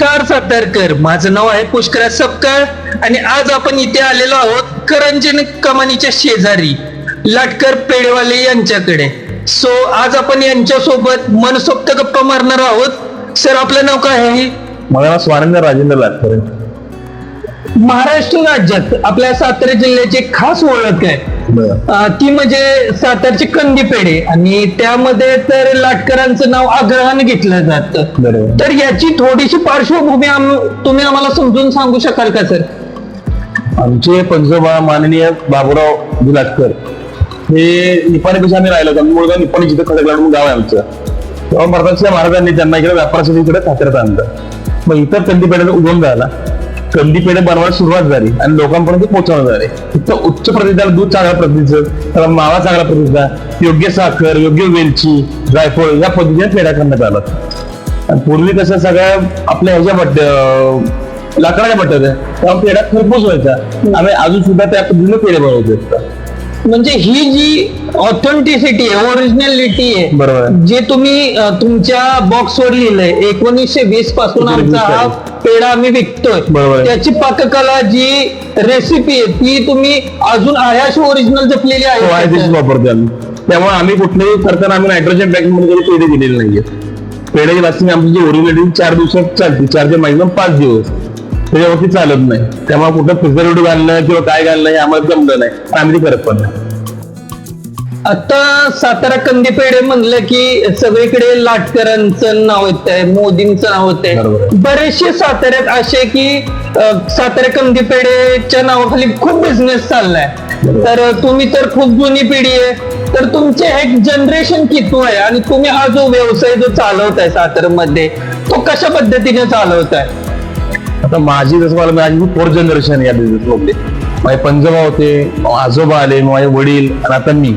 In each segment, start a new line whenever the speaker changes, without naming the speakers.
नमस्कार सातारकर. माझं नाव आहे पुष्कराज सपकाळ आणि आज आपण इथे आलेलो आहोत करंजन कमानीच्या शेजारी लाटकर पेडेवाले यांच्याकडे. सो आज आपण यांच्यासोबत मनसोक्त गप्पा मारणार आहोत. सर आपलं नाव काय आहे?
मला नाव स्वानंद राजेंद्र लाटकर
महाराष्ट्र राज्यात आपल्या सातारा जिल्ह्याची खास ओळख आहे. ती म्हणजे सातारची कंदी पेढे. आणि त्यामध्ये तर लाटकरांचं नाव आग्रहाने घेतलं जातं. तर याची थोडीशी पार्श्वभूमी तुम्ही आम्हाला समजून सांगू शकाल का सर?
आमचे पंजोबा माननीय बाबूराव जी लाटकर हे निपाणीपेक्षा आम्ही राहिलो होतो. आम्ही मुळगाव निपाणी जिथं खडकला म्हणून गाव आहे आमचं. तेव्हा भारताच्या महाराजांनी त्यांना इकडे व्यापारासाठी इकडे साताऱ्यात आणलं. मग इतर कंदीपेढ्याचा उगम झाला कंदीपेढे बनवायला सुरुवात झाली आणि लोकांपर्यंत पोहोचवणं झाले. इथं उच्च प्रतीचं दूध चांगल्या प्रतीचं त्याला मावा चांगल्या प्रतीचा योग्य साखर योग्य वेलची जायफळ या पद्धतीने पेढ्या करण्यात आला आणि पूर्वी कसं सगळ्या आपल्या ह्याच्या बट्ट लाकडाच्या आहे तेव्हा पेढा खरपूस व्हायचा आम्ही अजून सुद्धा त्या पद्धतीने पेढे बनवतो
म्हणजे ही जी ऑथेंटिसिटी आहे ओरिजिनॅलिटी आहे. जे तुम्ही तुमच्या बॉक्सवर लिहिलंय एकोणीसशे वीसपासून आमचा हा पेढा आम्ही विकतोय. त्याची पाककला जी रेसिपी आहे ती तुम्ही अजून आयाश ओरिजिनल जपलेली
आहे. वापरतो आम्ही. त्यामुळे आम्ही कुठलेही करताना आम्ही नायट्रोजन पॅकिंगमध्ये कधी पेढे दिलेले नाहीये. पेढ्याची लास्टिंग आमची जी ओरिजिनल चार दिवसात चालते. चार ते मॅक्झिमम पाच दिवस. त्याच्यावरती चालत नाही. त्यामुळे कुठं प्रिझर्वेटिव्ह घालणं किंवा काय घालणं हे आम्हाला जमलं नाही. आम्ही करत पण नाही
आता सातारा कंदी पेढे म्हणलं की सगळीकडे लाटकरांचं नाव येतंय मोदींचं नाव येतंय
आहे.
बरेचसे साताऱ्यात असे की सातारा कंदी पेढेच्या नावाखाली खूप बिझनेस चाललाय. तर तुम्ही तर खूप जुनी पिढी आहे. तर तुमचे एक जनरेशन किती आहे? आणि तुम्ही हा जो व्यवसाय जो चालवताय सातारमध्ये तो कशा पद्धतीने चालवताय?
आता माझी जसं मला माझी फोर्थ जनरेशन या बिझनेस मधले. माझे पंजोबा होते आजोबा आले मग माझे वडील आणि आता मी.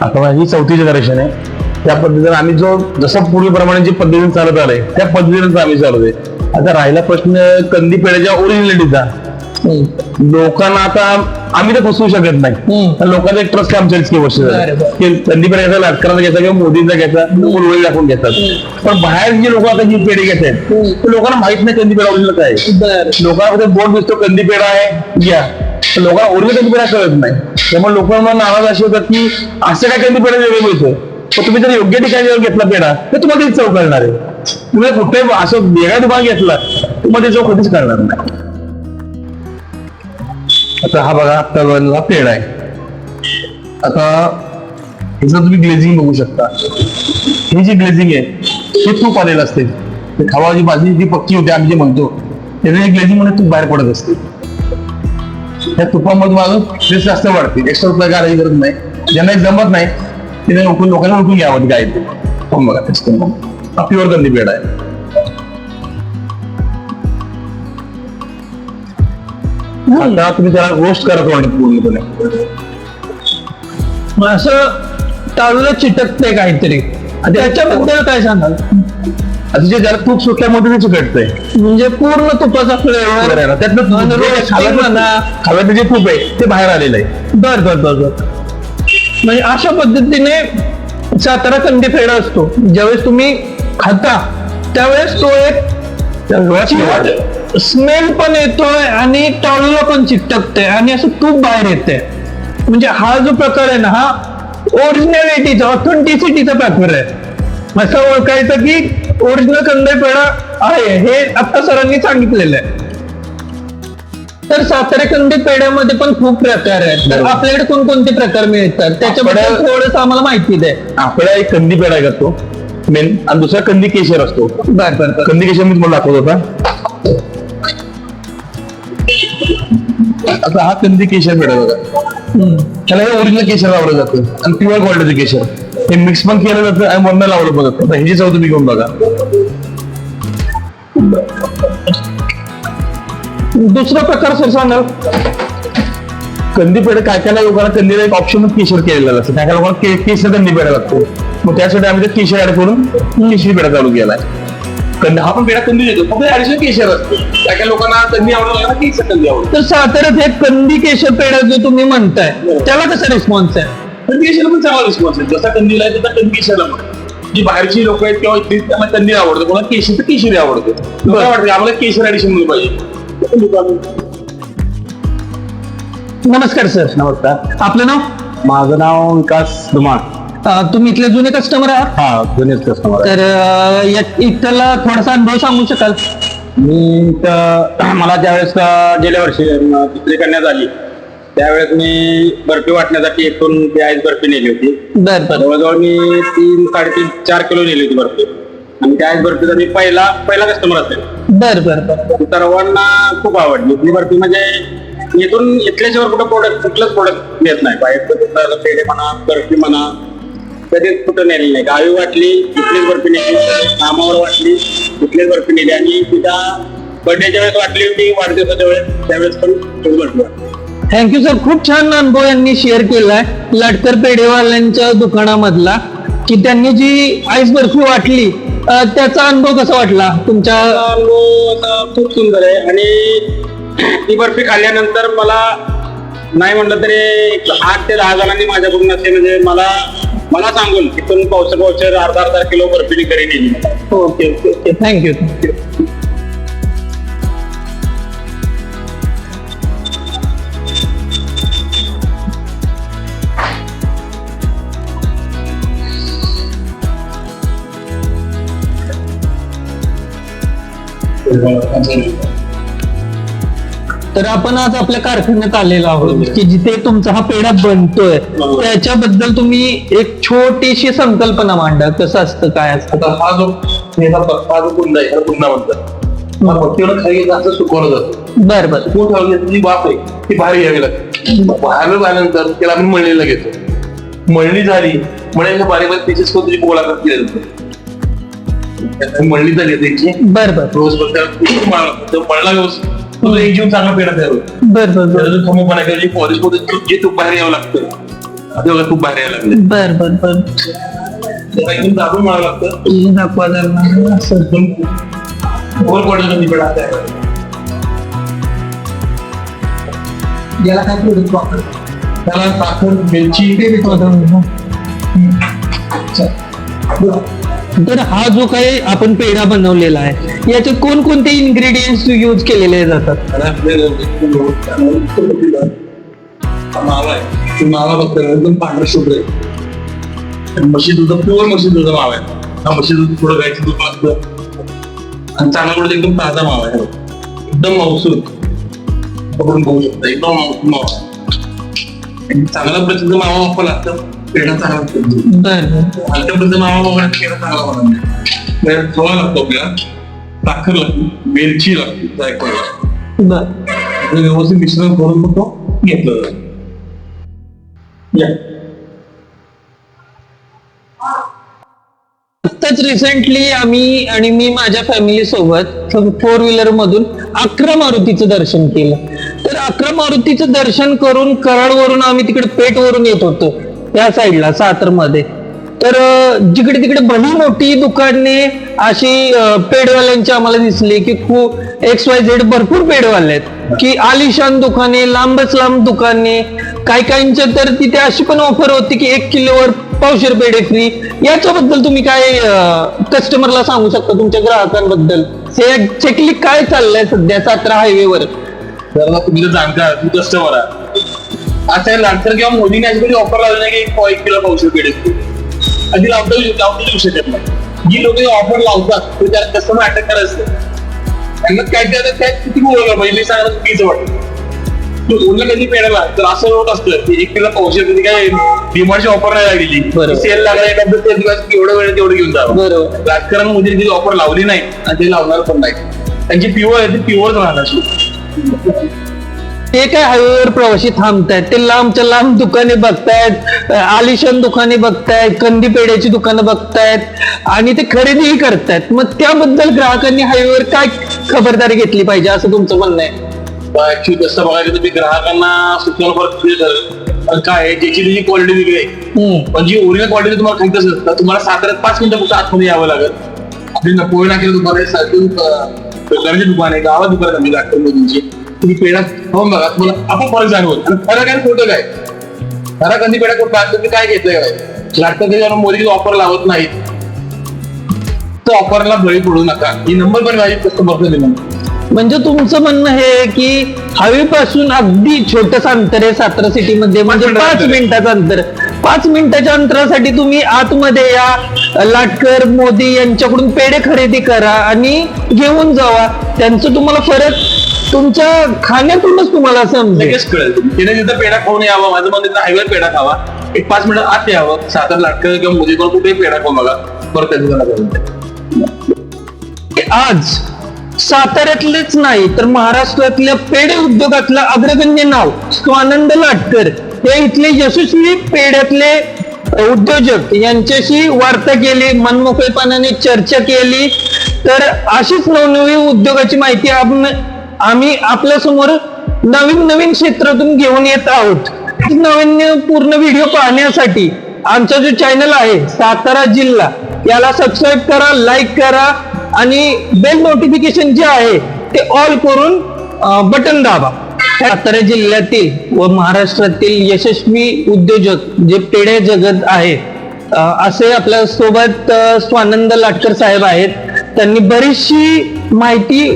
आता माझी चौथी जनरेशन आहे. त्या पद्धतीने आम्ही जो जसं पूर्वीप्रमाणे जी पद्धतीने चालत आलंय त्या पद्धतीनेच आम्ही चालवतोय आता राहिला प्रश्न कंदी पेढ्याच्या ओरिजिनॅलिटीचा लोकांना आता आम्ही तर फसवू शकत नाही. लोकांचा एक ट्रस्ट आमच्या इतकी वर्ष. की कंदी पेढ्याचा लाटकरांचा घ्यायचा किंवा मोदींचा घ्यायचा उलवळी दाखवून घेतात. पण बाहेर जी लोक आता जी पेढे घेत आहेत. ते लोकांना माहीत नाही कंदी पेढा ओरिजिनल काय. लोकांना फक्त बोर्ड दिसतो कंदी पेढा आहे घ्या. लोकांना ओरिजिनल कंदी पेढा कळत नाही. त्यामुळे लोकांना नाराज असे होतात की असं काय कंदी पेढा वेगळं मिळतं पण तुम्ही जर योग्य ठिकाणी जर घेतला पेढा तर तुम्हाला त्याची चव कळणार आहे? तुम्ही कुठे असं वेगळा दुकान घेतला तुम्हाला चव कधीच कळणार नाही. आता हा बघा आता पेढा आहे. आता ह्याचं तुम्ही ग्लेझिंग बघू शकता. ही जी ग्लेझिंग आहे हे तूप आलेलं असते. खवाची भाजी जी पक्की होते आम्ही जे म्हणतो त्याने ग्लेझिंगमध्ये तूप बाहेर पडत असते. त्या तुपामध्ये माझं टेस्ट जास्त वाढते. एक्स्ट्रा रुपये घालायची गरज नाही. ज्यांना जमत नाही तिने लोकांना ओळखून घ्यावं गाय तूप बघा तेच करून प्युअर कंदी पेढा आहे. आता तुम्ही त्याला रोस्ट करा थोडं पूर्णपणे.
असं टाळूला चिटकतंय काहीतरी. त्याच्याबद्दल काय सांगाल?
आता जे ज्याला तूप सुटल्यामध्ये ते चिकटतंय.
म्हणजे पूर्ण तुपाचा फ्लेवर म्हणा.
खाव्याचं जे तूप आहे ते बाहेर आलेलं आहे.
बर बर बर बर. म्हणजे अशा पद्धतीने सातारा कंदी फेडा असतो. ज्यावेळेस तुम्ही खाता त्यावेळेस तो एक. स्मेल पण येतोय आणि टाळूला पण चिकटकते आणि असं तूप बाहेर येते म्हणजे हा जो प्रकार आहे ना हा ओरिजिनॅलिटीचा ऑथेंटिसिटीचा प्रकार आहे. असं ओळखायचं की ओरिजिनल कंदे पेढा आहे हे आता सरांनी सांगितलेलं आहे. तर सातारा कंदी पेढ्यामध्ये पण खूप प्रकार आहेत. तर. आपल्याकडे कोणकोणते प्रकार मिळतात? त्याच्याबद्दल थोडस आम्हाला माहिती द्या
आपला एक कंदी पेढा करतो मेन आणि दुसरा कंदी केशर असतो.
बर बर
कंदी केशर मी तुम्हाला दाखवत होता. आता हा कंदी केशर पेढा बघा. त्याला हे ओरिजिनल केशर लावलं जातं. आणि प्युअर क्वालिटीचं केशर. हे मिक्स पण केलं जातं आणि वरण लावलं पण जातं. आता ह्याची चव तुम्ही घेऊन बघा.
दुसरा प्रकार सर सांगाल
कंदी पेढा काय काय लोकांना कंदीला एक ऑप्शनच केशर केलेला असतं. काय काय लोकांना केशर कंदी पेढा लागतो. मग त्यासाठी आम्ही ते केशर ऍड करून केशरी पेढा चालू केलाय. कंदी हा पण पेढा कंदी देतो फक्त ऍडिशनल केशर असतो. काय काय लोकांना कंदी आवडत केशर कंदी आवडतं.
तर साताऱ्यात हे कंदी केशर पेढा जो तुम्ही म्हणताय त्याला कसा रिस्पॉन्स आहे?
कंदी केशरला पण चांगला रिस्पॉन्स आहे. जसा कंदीला आहे तसा कंदी केशरला पण. जी बाहेरची लोक आहेत किंवा इथली त्यांना त्यांनी आवडतं. कोणाला केशरी तर केशरी आवडतं. मला वाटतं आम्हाला केशर ऍडिशन मिळलं पाहिजे.
नमस्कार सर.
नमस्कार.
आपलं नाव?
माझं नाव विकास धुमाळ
अं, तुम्ही इथले जुने कस्टमर आहात?
हा जुनेच कस्टमर
तर अं, या- इथला थोडासा अनुभव सांगू शकाल?
मी तर मला ज्यावेळेस अं, गेल्या वर्षी अं, दुसरी करण्यात आली त्यावेळेस मी बर्फी वाटण्यासाठी एकूण ती आईस बर्फी नेली होती.
बर बर.
जवळजवळ मी तीन साडेतीन चार किलो नेली होती बर्फी. आणि त्या आईस बर्फीचा मी पहिला पहिला कस्टमर असेल.
बर बर बर.
सर्वांना खूप आवडली. इथली बर्फी म्हणजे इथून इथल्याशिवाय कुठं प्रोडक्ट कुठलंच प्रोडक्ट येत नाही. बाहेर म्हणा बर्फी म्हणा कधीच कुठं नेली नाही. गावी वाटली इथलीच बर्फी नेली कामावर वाटली इथलीच बर्फी नेली आणि तिच्या बर्थडेच्या वेळेस वाटली होती वाढदिवसाच्या वेळेस त्यावेळेस पण बर्फी वाटली.
थँक्यू सर खूप छान अनुभव यांनी शेअर केलाय. लाटकर पेढेवाल्यांच्या दुकानामधला की त्यांनी जी आईस बर्फी वाटली त्याचा अनुभव कसा वाटला तुमच्या
अनुभव असा खूप सुंदर आहे. आणि ती बर्फी खाल्ल्यानंतर मला नाही म्हणलं तरी आठ ते दहा जणांनी माझ्याकडून असे म्हणजे मला मला सांगून तिथून पावसाळ पावसाळ अर्धा अर्धा किलो बर्फीनी घरी नेली.
Okay okay okay. Thank you thank you तर आपण आज आपल्या कारखान्यात आलेलो आहोत की जिथे तुमचा हा पेढा बनतोय. त्याच्याबद्दल तुम्ही एक छोटीशी संकल्पना मांडा कसं असतं काय असतं?
आता हा जो हा जो कुंड आहे ह्याला कुंडा म्हणतात मग भक्तीवर खाली असं सुकवलं जातं.
बर बर.
सुकवून ठेवली जी वाफ आहे ती बाहेर घ्यावी लागते. बाहेर झाल्यानंतर त्याला आपण मळणीला घेतो. मळणी झाली मळणीच्या बारीक बारीक त्याची गोळा केला जातो मळणी झाली त्याची.
बर बर.
रोज मळला मळला व्यवस्थित तो एक जीवन चांगला पेढा तयार होतो
बर बर बर.
त्याला खमोपणा पॉलिशमध्ये जे तूप बाहेर यावं लागतं. ते बघा तूप बाहेर यायला लागले.
बर बर बर.
त्याला एकदम दाबून मळावं लागतं.
दाखवा जरा. असं.
एकदम गोल पडलं ती पेढा तयार होतो.
याला काय?
त्याला साखर मिरची.
तर हा जो काही आपण पेढा बनवलेला आहे याच्यात कोणकोणते इन्ग्रेडियंट्स यूज केलेले जातात?
मावा आहे मावा बघतो एकदम पांढरा शुभ्र आहे म्हशी दूध प्युअर म्हशी दूध मावा आहे हा म्हशी दूध थोडं गायचं दूध लागतं आणि चांगला पडतो एकदम ताजा मावा आहे एकदम मौसूद पकडून बघू शकता एकदम मावा चांगला प्रसिद्ध मावा वापरला लागतं पेढा चांगला हलक्या मावा चांगला बनवणार खवा लागतो आपल्याला साखर लागते वेलची लागते जायफळ लागते व्यवस्थित मिश्रण करून मग तो घेतलं जातं
आत्ताच रिसेंटली आम्ही आणि मी माझ्या फॅमिली सोबत फोर व्हीलर मधून अकरा मारुतीचं दर्शन केलं. तर अकरा मारुतीचं दर्शन करून कराडवरून आम्ही तिकडे पेठवरून येत होतो. त्या साईडला सातरमध्ये तर जिकडे तिकडे भली मोठी दुकाने अशी पेडवाल्यांची आम्हाला दिसली की खूप एक्स वाय झेड भरपूर पेडवाले आहेत. की आलिशान दुकाने लांबच लांब दुकाने काही काहींच्या तर तिथे अशी पण ऑफर होती की एक किलोवर पावशेर पेढे फ्री याच्याबद्दल तुम्ही काय कस्टमरला सांगू शकता तुमच्या ग्राहकांबद्दल? हे एक्झॅक्टली काय चाललंय सध्या सातारा हायवेवर
तर तुम्ही जाणकार तुम्ही कस्टमर आहे. आता लांतर किंवा मोदीने अशी कधी ऑफर लावली नाही की एक- किलो पावशे पेढे आधी लावता लावता येऊ शकत नाही. जी लोक ऑफर लावतात ते त्याला कस्टमर अटॅक करायचं त्यांना काय काय काय किती बोलला पाहिजे सांगा चुकीचं वाटतं तू बोललं कधी पेढायला तर असं होत असतं. की एक किलो पावशे कधी काय डिमांडची ऑफर नाही लागलेली. सेल लागला एखादं ते दिवस एवढं वेळ तेवढं घेऊन जावं.
बरोबर.
राजकारणमध्ये जी ऑफर लावली नाही आणि ते लावणार पण नाही. त्यांची प्युअर आहे ती प्युअर राहणार.
ते काय हायवेवर प्रवासी थांबतायत. ते लांबच्या लांब दुकाने बघतायत आलिशान दुकाने बघतायत कंदी पेढ्याची दुकानं बघतायत आणि ते खरेदीही करतायत. मग त्याबद्दल ग्राहकांनी हायवेवर काय खबरदारी घेतली पाहिजे असं तुमचं म्हणणं आहे?
ऍक्च्युली तसं बघायला तर मी ग्राहकांना सुचवणं झालं पण काय आहे, ज्याची त्याची क्वालिटी वेगळी आहे. पण जी ओरिजिनल क्वालिटी तुम्हाला खायचं असेल तर तुम्हाला साताऱ्यात पाच मिनिटं फक्त आतमध्ये यावं लागेल. आपली नपोळी नाकेलं दुकान आहे दुकान आहे गावात दुकान आहे डॉक्टर मोदींची तुम्ही पेढा खाऊन बघा तुम्हाला आपण फरक जाणवल खरं काय खोटं काय? खरा कंदी पेढा कुठं तुम्ही काय घेतलंय काय लागतं त्याच्यावर मोदी ऑफर लावत नाहीत. फक्त ऑफरला बळी पडू नका. ही नंबर पण माझी कस्टमरचा दिला.
म्हणजे तुमचं म्हणणं हे की हवेपासून अगदी छोटस अंतर आहे सातारा सिटी मध्ये. म्हणजे पाच. मिनिटाचं अंतर. पाच मिनिटाच्या अंतरासाठी तुम्ही आतमध्ये या. लाटकर मोदी यांच्याकडून पेढे खरेदी करा आणि घेऊन जावा. त्यांचं तुम्हाला फरक तुमच्या खाण्यातूनच तुम्हाला समजेल.
लगेच कळेल. तिने तिथं पेढा खाऊन यावा माझं म्हणणं तिथं हायवे पेढा खावा. एक पाच मिनिटं आत यावं. सातारा लाटकर किंवा मोदी कोण कुठेही पेढा खाऊ मला परत त्याचं जरा जाऊन
आज साताऱ्यातलेच नाही तर महाराष्ट्रातल्या पेढे उद्योगातलं अग्रगण्य नाव स्वानंद लाटकर. हे इथले यशस्वी पेढ्यातले उद्योजक. यांच्याशी वार्ता केली मनमोकळेपणाने चर्चा केली. तर अशीच नवनवी उद्योगाची माहिती आम- आम्ही आपल्यासमोर नवीन नवीन क्षेत्रातून घेऊन येत आहोत. नवीन व्हिडिओ पाहण्यासाठी आमचा जो चॅनल आहे सातारा जिल्हा याला सबस्क्राईब करा लाईक करा आणि बेल नोटिफिकेशन जे आहे ते ऑल करून बटन दाबा. सातारा जिल्ह्यातील व महाराष्ट्रातील यशस्वी उद्योजक जे पेढे जगत आहेत असे आपल्यासोबत स्वानंद लाटकर साहेब आहेत. त्यांनी बरीचशी माहिती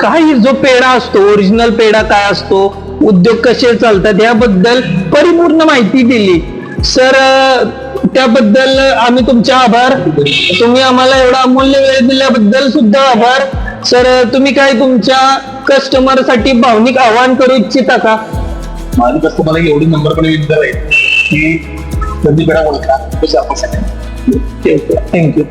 काही जो पेढा असतो ओरिजिनल पेढा काय असतो उद्योग कसे चालतात याबद्दल परिपूर्ण माहिती दिली. सर त्याबद्दल आम्ही तुमचे आभार. तुम्ही आम्हाला एवढा अमूल्य वेळ दिल्याबद्दल सुद्धा आभार. सर तुम्ही काय तुमच्या कस्टमरसाठी भावनिक आवाहन करू इच्छिता का?
माझी कस्टमर एवढी नंबर पण विचार आहे की कधी पेढा ओळखा आपण
थँक्यू